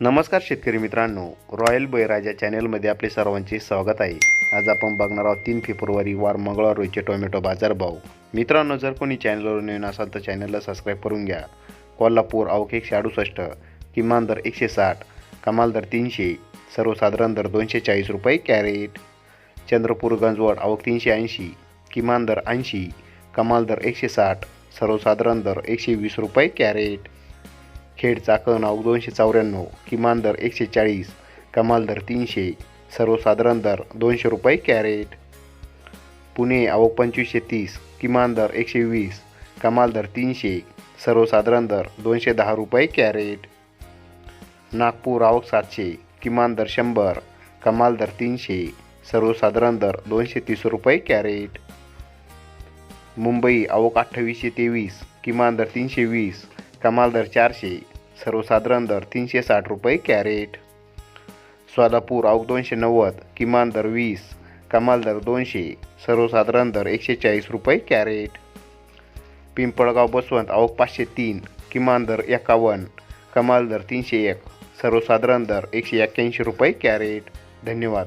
नमस्कार शेतकरी मित्रांनो. रॉयल बळीराजा चॅनेलमध्ये आपले सर्वांचे स्वागत आहे. आज आपण बघणार आहोत तीन फेब्रुवारी वार मंगळवार रोजचे टोमॅटो बाजारभाव मित्रांनो जर कोणी चॅनलवर नवीन असाल तर चॅनलला सबस्क्राईब करून घ्या. कोल्हापूर आवक एकशे अडुसष्ट किमान दर एकशे साठ कमाल दर तीनशे सर्वसाधारण दर दोनशे चाळीस रुपये कॅरेट. चंद्रपूर गंजवड आवक तीनशे ऐंशी किमान दर ऐंशी कमाल दर एकशे साठ सर्वसाधारण दर एकशे वीस रुपये कॅरेट. खेड चाकण आवक दोनशे चौऱ्याण्णव किमान दर एकशे चाळीस कमाल दर तीनशे सर्वसाधारण दर दोनशे रुपये कॅरेट. पुणे आवक पंचवीसशे तीस किमान दर एकशे वीस कमाल दर तीनशे सर्वसाधारण दर दोनशे दहा रुपये कॅरेट. नागपूर आवक सातशे किमान दर शंभर कमाल दर तीनशे सर्वसाधारण दर दोनशे तीस रुपये कॅरेट. मुंबई आवक अठ्ठावीसशे तेवीस किमान दर तीनशे वीस कमाल दर चारशे सर्वसाधारण दर तीनशे साठ रुपये कॅरेट. सोलापूर आवक दोनशे नव्वद किमान दर वीस कमाल दर दोनशे सर्वसाधारण दर एकशे चाळीस रुपये कॅरेट. पिंपळगाव बसवंत आवक पाचशे तीन किमान दर एकावन्न कमाल दर तीनशे एक सर्वसाधारण दर एकशे एक्क्याऐंशी रुपये कॅरेट. धन्यवाद.